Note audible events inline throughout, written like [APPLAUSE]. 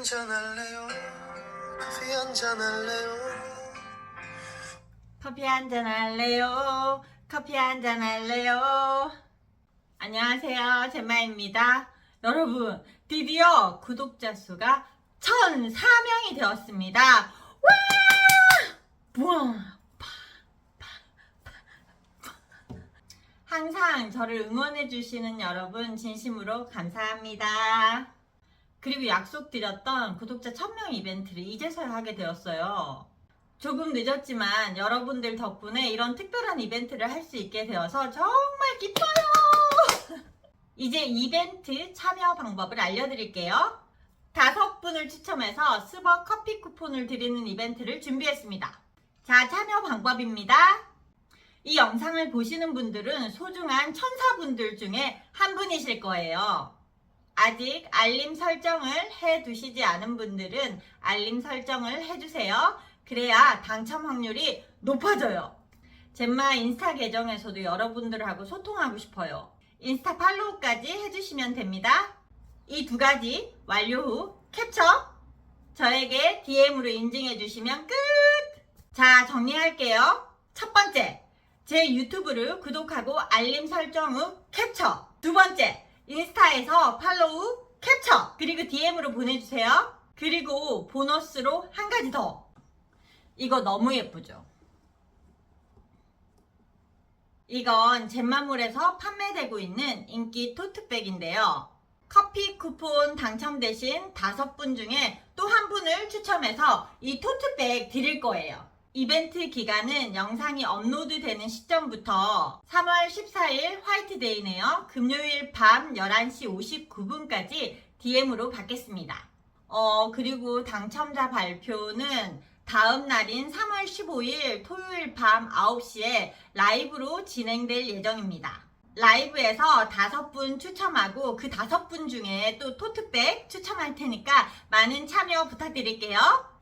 한잔 할래요 커피 한잔 할래요 커피 한잔 할래요? 커피 한잔 할래요? 안녕하세요. 잼마입니다. 여러분, 드디어 구독자 수가 1004명이 되었습니다. 와! 파. 항상 저를 응원해주시는 여러분, 진심으로 감사합니다. 그리고 약속드렸던 구독자 1000명 이벤트를 이제서야 하게 되었어요. 조금 늦었지만 여러분들 덕분에 이런 특별한 이벤트를 할 수 있게 되어서 정말 기뻐요! [LAUGHS] 이제 이벤트 참여 방법을 알려드릴게요. 다섯 분을 추첨해서 스벅 커피 쿠폰을 드리는 이벤트를 준비했습니다. 자, 참여 방법입니다. 이 영상을 보시는 분들은 소중한 천사분들 중에 한 분이실 거예요. 아직 알림 설정을 해 두시지 않은 분들은 알림 설정을 해 주세요. 그래야 당첨 확률이 높아져요. 젠마 인스타 계정에서도 여러분들하고 소통하고 싶어요. 인스타 팔로우까지 해주시면 됩니다. 이 두 가지 완료 후 캡처 저에게 DM으로 인증해 주시면 끝! 자, 정리할게요. 첫 번째, 제 유튜브를 구독하고 알림 설정 후 캡처. 인스타에서 팔로우 캡처. 그리고 DM으로 보내주세요. 그리고 보너스로 한 가지 더. 이거 너무 예쁘죠? 이건 젠마물에서 판매되고 있는 인기 토트백인데요. 커피 쿠폰 당첨되신 다섯 분 중에 또 한 분을 추첨해서 이 토트백 드릴 거예요. 이벤트 기간은 영상이 업로드 되는 시점부터 3월 14일 화이트데이네요. 금요일 밤 11시 59분까지 DM으로 받겠습니다. 어, 그리고 당첨자 발표는 다음 날인 3월 15일 토요일 밤 9시에 라이브로 진행될 예정입니다. 라이브에서 다섯 분 추첨하고 그 다섯 분 중에 또 토트백 추첨할 테니까 많은 참여 부탁드릴게요.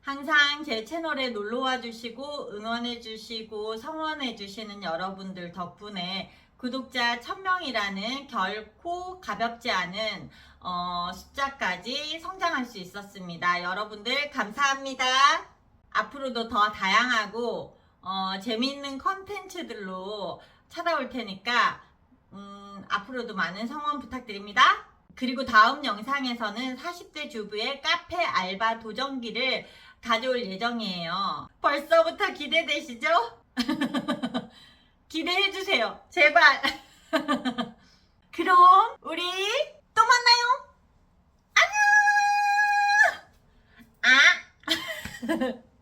항상 제 채널에 놀러와 주시고 응원해 주시고 성원해 주시는 여러분들 덕분에 구독자 1000명이라는 결코 가볍지 않은 어, 숫자까지 성장할 수 있었습니다. 여러분들 감사합니다. 앞으로도 더 다양하고 어, 재미있는 컨텐츠들로 찾아올 테니까 음, 앞으로도 많은 성원 부탁드립니다. 그리고 다음 영상에서는 40대 주부의 카페 알바 도전기를 가져올 예정이에요. 벌써부터 기대되시죠? [LAUGHS] 기대해주세요. 제발. [LAUGHS] 그럼 우리 또 만나요. 안녕! 아! [LAUGHS]